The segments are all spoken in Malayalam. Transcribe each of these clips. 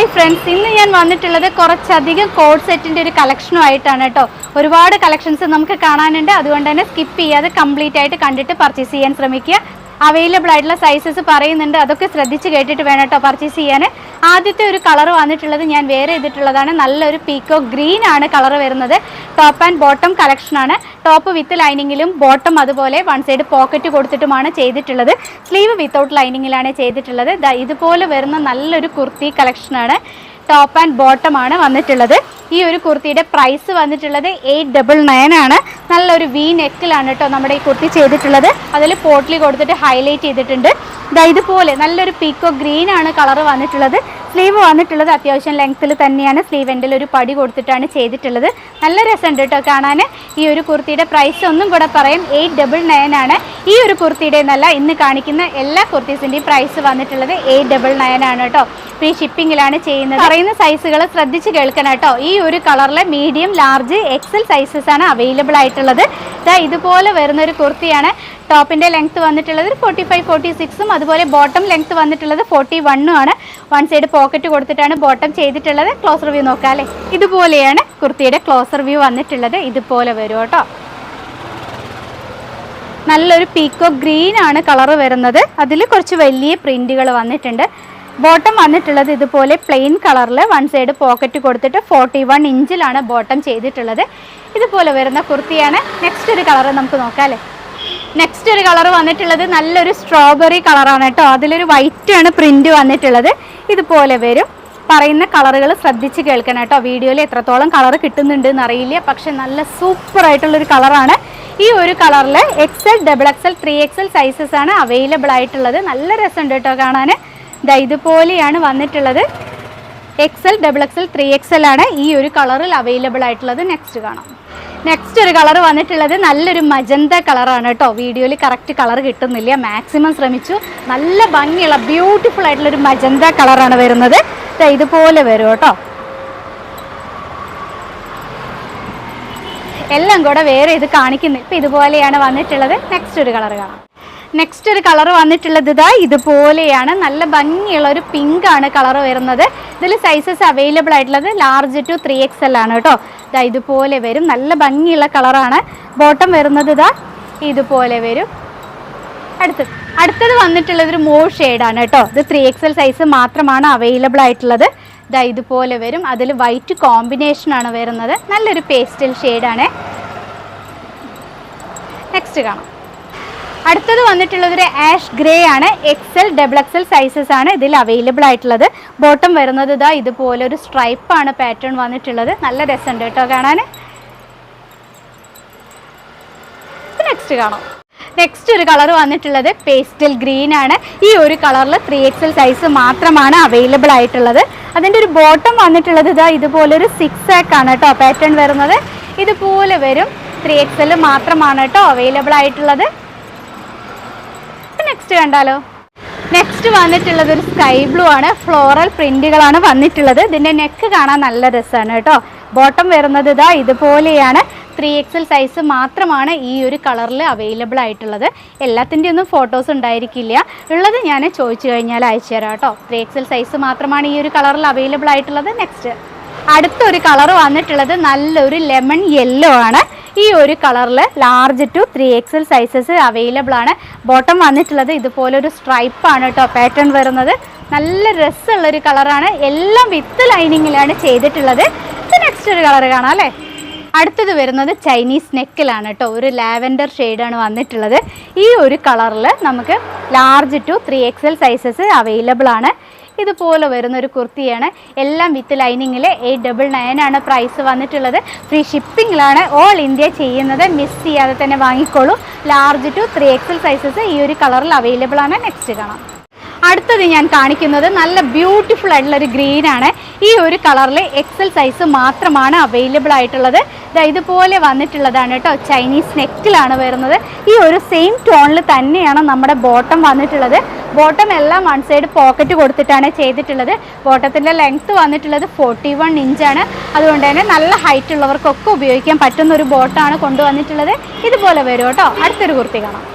ഹായ് ഫ്രണ്ട്സ് ഇന്ന് ഞാൻ വന്നിട്ടുള്ളത് കുറച്ചധികം കോഡ് സെറ്റിന്റെ ഒരു കളക്ഷനും ആയിട്ടാണ് കേട്ടോ. ഒരുപാട് കളക്ഷൻസ് നമുക്ക് കാണാനുണ്ട്. അതുകൊണ്ട് തന്നെ സ്കിപ്പ് ചെയ്യാതെ കംപ്ലീറ്റ് ആയിട്ട് കണ്ടിട്ട് പർച്ചേസ് ചെയ്യാൻ ശ്രമിക്കുക. അവൈലബിൾ ആയിട്ടുള്ള സൈസസ് പറയുന്നുണ്ട്. അതൊക്കെ ശ്രദ്ധിച്ച് കേട്ടിട്ട് വേണം കേട്ടോ പർച്ചേസ് ചെയ്യാൻ. ആദ്യത്തെ ഒരു കളർ വന്നിട്ടുള്ളത് ഞാൻ വേറെ ചെയ്തിട്ടുള്ളതാണ്. നല്ലൊരു പീക്കോ ഗ്രീൻ ആണ് കളർ വരുന്നത്. ടോപ്പ് ആൻഡ് ബോട്ടം കളക്ഷനാണ് ടോപ്പ് വിത്ത് ലൈനിങ്ങിലും ബോട്ടം അതുപോലെ വൺ സൈഡ് പോക്കറ്റ് കൊടുത്തിട്ടുമാണ് ചെയ്തിട്ടുള്ളത്. സ്ലീവ് വിത്തൗട്ട് ലൈനിങ്ങിലാണ് ചെയ്തിട്ടുള്ളത്. ഇതുപോലെ വരുന്ന നല്ലൊരു കുർത്തി കളക്ഷനാണ് ടോപ്പ് ആൻഡ് ബോട്ടം ആണ് വന്നിട്ടുള്ളത്. ഈ ഒരു കുർത്തിയുടെ പ്രൈസ് വന്നിട്ടുള്ളത് എയ്റ്റ് ഡബിൾ നയൻ ആണ്. നല്ലൊരു വി നെക്കിലാണ് കേട്ടോ നമ്മുടെ ഈ കുർത്തി ചെയ്തിട്ടുള്ളത്. അതിൽ പോട്ടിൽ കൊടുത്തിട്ട് ഹൈലൈറ്റ് ചെയ്തിട്ടുണ്ട്. ഇതാ ഇതുപോലെ നല്ലൊരു പീക്കോ ഗ്രീൻ ആണ് കളർ വന്നിട്ടുള്ളത്. സ്ലീവ് വന്നിട്ടുള്ളത് അത്യാവശ്യം ലെങ്ത്തിൽ തന്നെയാണ്. സ്ലീവ് എൻഡിൽ ഒരു പടി കൊടുത്തിട്ടാണ് ചെയ്തിട്ടുള്ളത്. നല്ല രസമുണ്ട് കേട്ടോ കാണാൻ ഈ ഒരു കുർത്തിയുടെ പ്രൈസ് ഒന്നും കൂടെ പറയാം. എയ്റ്റ് ഡബിൾ നയൻ ആണ്. ഈ ഒരു കുർത്തിയുടെ എന്നല്ല ഇന്ന് കാണിക്കുന്ന എല്ലാ കുർത്തീസിന്റെയും പ്രൈസ് വന്നിട്ടുള്ളത് എയ്റ്റ് ഡബിൾ നയൻ ആണ് കേട്ടോ. ഫ്രീ ഷിപ്പിംഗിലാണ് ചെയ്യുന്നത്. പറയുന്ന സൈസുകൾ ശ്രദ്ധിച്ച് കേൾക്കണം കേട്ടോ. ഈ ഒരു കളറിലെ മീഡിയം ലാർജ് എക്സൽ സൈസസ് ആണ് അവൈലബിൾ ആയിട്ടുള്ളത്. ദാ ഇതുപോലെ വരുന്ന ഒരു കുർത്തിയാണ്. ടോപ്പിന്റെ ലെങ്ത് വന്നിട്ടുള്ളത് ഫോർട്ടി ഫൈവ് ഫോർട്ടി സിക്സും അതുപോലെ ബോട്ടം ലെങ്ത് വന്നിട്ടുള്ളത് ഫോർട്ടി വണ്ണും ആണ്. വൺ സൈഡ് പോക്കറ്റ് കൊടുത്തിട്ടാണ് ബോട്ടം ചെയ്തിട്ടുള്ളത്. ക്ലോസർ വ്യൂ നോക്കാം ഇതുപോലെയാണ് കുർത്തിയുടെ ക്ലോസർ വ്യൂ വന്നിട്ടുള്ളത്. ഇതുപോലെ വരും കേട്ടോ. നല്ലൊരു പീക്കോ ഗ്രീൻ ആണ് കളർ വരുന്നത്. അതിൽ കുറച്ച് വലിയ പ്രിന്റുകൾ വന്നിട്ടുണ്ട്. ബോട്ടം വന്നിട്ടുള്ളത് ഇതുപോലെ പ്ലെയിൻ കളറിൽ വൺ സൈഡ് പോക്കറ്റ് കൊടുത്തിട്ട് ഫോർട്ടി വൺ ഇഞ്ചിലാണ് ബോട്ടം ചെയ്തിട്ടുള്ളത്. ഇതുപോലെ വരുന്ന കുർത്തിയാണ്. നെക്സ്റ്റ് ഒരു കളർ നമുക്ക് നോക്കാം അല്ലേ? നെക്സ്റ്റ് ഒരു കളർ വന്നിട്ടുള്ളത് നല്ലൊരു സ്ട്രോബെറി കളറാണ് കേട്ടോ. അതിലൊരു വൈറ്റ് ആണ് പ്രിന്റ് വന്നിട്ടുള്ളത്. ഇതുപോലെ വരും. പറയുന്ന കളറുകൾ ശ്രദ്ധിച്ച് കേൾക്കണം കേട്ടോ. വീഡിയോയിൽ എത്രത്തോളം കളർ കിട്ടുന്നുണ്ട് എന്നറിയില്ല. പക്ഷെ നല്ല സൂപ്പർ ആയിട്ടുള്ളൊരു കളറാണ് ഈ ഒരു കളറിൽ XL double XL three XL sizes ആണ് അവൈലബിൾ ആയിട്ടുള്ളത്. നല്ല രസമുണ്ട് കേട്ടോ കാണാൻ ദാ ഇതുപോലെയാണ് വന്നിട്ടുള്ളത്. XL double XL three XL ആണ് ഈ ഒരു കളറിൽ അവൈലബിൾ ആയിട്ടുള്ളത്. നെക്സ്റ്റ് കാണാം. നെക്സ്റ്റ് ഒരു കളർ വന്നിട്ടുള്ളത് നല്ലൊരു മജന്ത കളറാണ് കേട്ടോ. വീഡിയോയിൽ കറക്റ്റ് കളർ കിട്ടുന്നില്ല. മാക്സിമം ശ്രമിച്ചു. നല്ല ഭംഗിയുള്ള ബ്യൂട്ടിഫുൾ ആയിട്ടുള്ളൊരു മജന്ത കളറാണ് വരുന്നത്. ഇതുപോലെ വരും കേട്ടോ. എല്ലാം കൂടെ വേറെ ഇത് കാണിക്കുന്നത് ഇപ്പം ഇതുപോലെയാണ് വന്നിട്ടുള്ളത്. നെക്സ്റ്റ് ഒരു കളർ കാണാം. നെക്സ്റ്റ് ഒരു കളർ വന്നിട്ടുള്ളത് ഇതാ ഇതുപോലെയാണ്. നല്ല ഭംഗിയുള്ള ഒരു പിങ്ക് ആണ് കളർ വരുന്നത്. ഇതിൽ സൈസസ് അവൈലബിൾ ആയിട്ടുള്ളത് large to three X L ആണ് കേട്ടോ. ഇതാ ഇതുപോലെ വരും. നല്ല ഭംഗിയുള്ള കളറാണ് ബോട്ടം വരുന്നത് ഇതാ ഇതുപോലെ വരും. അടുത്തത്. അടുത്തത് വന്നിട്ടുള്ളത് ഒരു മോ ഷെയ്ഡാണ് കേട്ടോ. ഇത് ത്രീ എക്സ് എൽ സൈസ് മാത്രമാണ് അവൈലബിൾ ആയിട്ടുള്ളത്. ഇതാ ഇതുപോലെ വരും. അതിൽ വൈറ്റ് കോമ്പിനേഷൻ ആണ് വരുന്നത്. നല്ലൊരു പേസ്റ്റൽ ഷെയ്ഡാണ് നെക്സ്റ്റ് കാണാം. അടുത്തത് വന്നിട്ടുള്ളത് ഒരു ആഷ് ഗ്രേ ആണ് എക്സൽ ഡബിൾ എക്സൽ സൈസസ് ആണ് ഇതിൽ അവൈലബിൾ ആയിട്ടുള്ളത്. ബോട്ടം വരുന്നത് ഇതാ ഇതുപോലെ ഒരു സ്ട്രൈപ്പ് ആണ് പാറ്റേൺ വന്നിട്ടുള്ളത്. നല്ല രസമുണ്ട് കേട്ടോ കാണാൻ. നെക്സ്റ്റ് കാണാം. നെക്സ്റ്റ് ഒരു കളർ വന്നിട്ടുള്ളത് പേസ്റ്റൽ ഗ്രീൻ ആണ്. ഈ ഒരു കളറിൽ ത്രീ എക്സൽ സൈസ് മാത്രമാണ് അവൈലബിൾ ആയിട്ടുള്ളത്. അതിന്റെ ഒരു ബോട്ടം വന്നിട്ടുള്ളത് ഇതാ ഇതുപോലെ ഒരു സിക്സ് ആണ് കേട്ടോ പാറ്റേൺ വരുന്നത്. ഇതുപോലെ വരും. ത്രീ എക്സൽ മാത്രമാണ് കേട്ടോ അവൈലബിൾ ആയിട്ടുള്ളത്. നെക്സ്റ്റ് കണ്ടാലോ? നെക്സ്റ്റ് വന്നിട്ടുള്ളത് ഒരു സ്കൈ ബ്ലൂ ആണ്. ഫ്ലോറൽ പ്രിന്റുകളാണ് വന്നിട്ടുള്ളത്. ഇതിന്റെ നെക്ക് കാണാൻ നല്ല രസമാണ് കേട്ടോ. ബോട്ടം വരുന്നത് ഇതാ ഇതുപോലെയാണ്. ത്രീ എക്സൽ സൈസ് മാത്രമാണ് ഈ ഒരു കളറിൽ അവൈലബിൾ ആയിട്ടുള്ളത്. എല്ലാത്തിന്റെ ഒന്നും ഫോട്ടോസ് ഉണ്ടായിരിക്കില്ല. ഉള്ളത് ഞാൻ ചോദിച്ചു കഴിഞ്ഞാൽ അയച്ചു തരാം കേട്ടോ. ത്രീ എക്സൽ സൈസ് മാത്രമാണ് ഈ ഒരു കളറിൽ അവൈലബിൾ ആയിട്ടുള്ളത്. നെക്സ്റ്റ് അടുത്തൊരു കളർ വന്നിട്ടുള്ളത് നല്ലൊരു ലെമൺ യെല്ലോ ആണ്. ഈ ഒരു കളറിൽ large to three XL sizes available ആണ്. ബോട്ടം വന്നിട്ടുള്ളത് ഇതുപോലെ ഒരു സ്ട്രൈപ്പ് ആണ് കേട്ടോ പാറ്റേൺ വരുന്നത്. നല്ല രസമുള്ള ഒരു കളറാണ്. എല്ലാം വിത്ത് ലൈനിങ്ങിലാണ് ചെയ്തിട്ടുള്ളത്. നെക്സ്റ്റ് ഒരു കളർ കാണാം അല്ലേ? അടുത്തത് വരുന്നത് ചൈനീസ് നെക്കിലാണ് കേട്ടോ ഒരു ലാവൻഡർ ഷെയ്ഡാണ് വന്നിട്ടുള്ളത്. ഈ ഒരു കളറിൽ നമുക്ക് large to three XL sizes available ആണ്. ഇതുപോലെ വരുന്ന ഒരു കുർത്തിയാണ്. എല്ലാം വിത്ത് ലൈനിങ്ങിൽ എയ്റ്റ് ഡബിൾ നയൻ ആണ് പ്രൈസ് വന്നിട്ടുള്ളത്. ഫ്രീ ഷിപ്പിങ്ങിലാണ് ഓൾ ഇന്ത്യ ചെയ്യുന്നത്. മിസ് ചെയ്യാതെ തന്നെ വാങ്ങിക്കോളൂ. Large to three XL sizes ഈ ഒരു കളറിൽ അവൈലബിൾ ആണ്. നെക്സ്റ്റ് കാണാം. അടുത്തത് ഞാൻ കാണിക്കുന്നത് നല്ല ബ്യൂട്ടിഫുൾ ആയിട്ടുള്ള ഒരു ഗ്രീൻ ആണ്. ഈ ഒരു കളറിൽ എക്സൽ സൈസ് മാത്രമാണ് അവൈലബിൾ ആയിട്ടുള്ളത്. ഇതുപോലെ വന്നിട്ടുള്ളതാണ് കേട്ടോ ചൈനീസ് നെക്കിലാണ് വരുന്നത്. ഈ ഒരു സെയിം ടോണിൽ തന്നെയാണ് നമ്മുടെ ബോട്ടം വന്നിട്ടുള്ളത്. ബോട്ടം എല്ലാം വൺ സൈഡ് പോക്കറ്റ് കൊടുത്തിട്ടാണ് ചെയ്തിട്ടുള്ളത്. ബോട്ടത്തിന്റെ ലെങ്ത്ത് വന്നിട്ടുള്ളത് ഫോർട്ടി വൺ ഇഞ്ചാണ് അതുകൊണ്ട് തന്നെ നല്ല ഹൈറ്റ് ഉള്ളവർക്കൊക്കെ ഉപയോഗിക്കാൻ പറ്റുന്ന ഒരു ബോട്ടാണ് കൊണ്ടുവന്നിട്ടുള്ളത്. ഇതുപോലെ വരും കേട്ടോ. അടുത്തൊരു കുർത്തി കാണാം.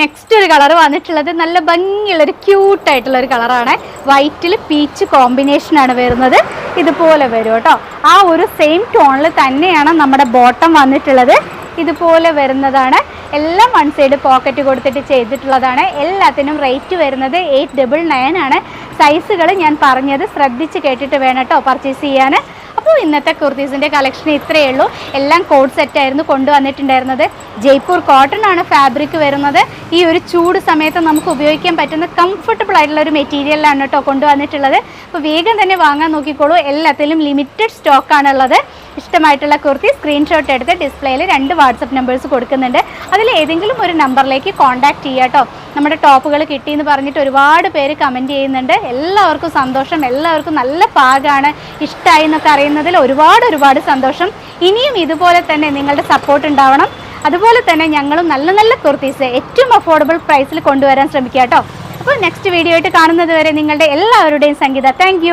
നെക്സ്റ്റ് ഒരു കളർ വന്നിട്ടുള്ളത് നല്ല ഭംഗിയുള്ള ഒരു ക്യൂട്ട് ആയിട്ടുള്ള ഒരു കളറാണ് വൈറ്റിൽ പീച്ച് കോമ്പിനേഷൻ ആണ് വരുന്നത്. ഇതുപോലെ വരും കേട്ടോ. ആ ഒരു സെയിം ടോണിൽ തന്നെയാണ് നമ്മുടെ ബോട്ടം വന്നിട്ടുള്ളത്. ഇതുപോലെ വരുന്നതാണ്. എല്ലാം വൺ സൈഡ് പോക്കറ്റ് കൊടുത്തിട്ട് ചെയ്തിട്ടുള്ളതാണ്. എല്ലാത്തിനും റേറ്റ് വരുന്നത് എയ്റ്റ് ഡബിൾ നയൻ ആണ്. സൈസുകൾ ഞാൻ പറഞ്ഞത് ശ്രദ്ധിച്ച് കേട്ടിട്ട് വേണം കേട്ടോ പർച്ചേസ് ചെയ്യാൻ. അപ്പോൾ ഇന്നത്തെ കുർത്തീസിന്റെ കളക്ഷൻ ഇത്രയേ ഉള്ളൂ. എല്ലാം കോഡ് സെറ്റായിരുന്നു കൊണ്ടുവന്നിട്ടുണ്ടായിരുന്നത്. ജയ്പൂർ കോട്ടൺ ആണ് ഫാബ്രിക് വരുന്നത്. ഈ ഒരു ചൂട് സമയത്ത് നമുക്ക് ഉപയോഗിക്കാൻ പറ്റുന്ന കംഫർട്ടബിൾ ആയിട്ടുള്ള ഒരു മെറ്റീരിയലാണ് കേട്ടോ കൊണ്ടുവന്നിട്ടുള്ളത്. അപ്പോൾ വേഗം തന്നെ വാങ്ങാൻ നോക്കിക്കോളൂ. എല്ലാത്തിലും ലിമിറ്റഡ് സ്റ്റോക്കാണുള്ളത് ഇഷ്ടമായിട്ടുള്ള കുർത്തി സ്ക്രീൻഷോട്ട് എടുത്ത് ഡിസ്പ്ലേയിൽ രണ്ട് വാട്സപ്പ് നമ്പേഴ്സ് കൊടുക്കുന്നുണ്ട്. അതിൽ ഏതെങ്കിലും ഒരു നമ്പറിലേക്ക് കോൺടാക്ട് ചെയ്യാം കേട്ടോ. നമ്മുടെ ടോപ്പുകൾ കിട്ടി എന്ന് പറഞ്ഞിട്ട് ഒരുപാട് പേര് കമന്റ് ചെയ്യുന്നുണ്ട്. എല്ലാവർക്കും സന്തോഷം. എല്ലാവർക്കും നല്ല പാകമാണ് ഇഷ്ടമായി എന്നൊക്കെ അറിയുന്നതിൽ ഒരുപാട് ഒരുപാട് സന്തോഷം. ഇനിയും ഇതുപോലെ തന്നെ നിങ്ങളുടെ സപ്പോർട്ട് ഉണ്ടാവണം. അതുപോലെ തന്നെ ഞങ്ങളും നല്ല നല്ല കുർത്തീസ് ഏറ്റവും അഫോർഡബിൾ പ്രൈസിൽ കൊണ്ടുവരാൻ ശ്രമിക്കുക കേട്ടോ. അപ്പോൾ നെക്സ്റ്റ് വീഡിയോ ആയിട്ട് കാണുന്നത് വരെ നിങ്ങളുടെ എല്ലാവരുടെയും സംഗീത. താങ്ക്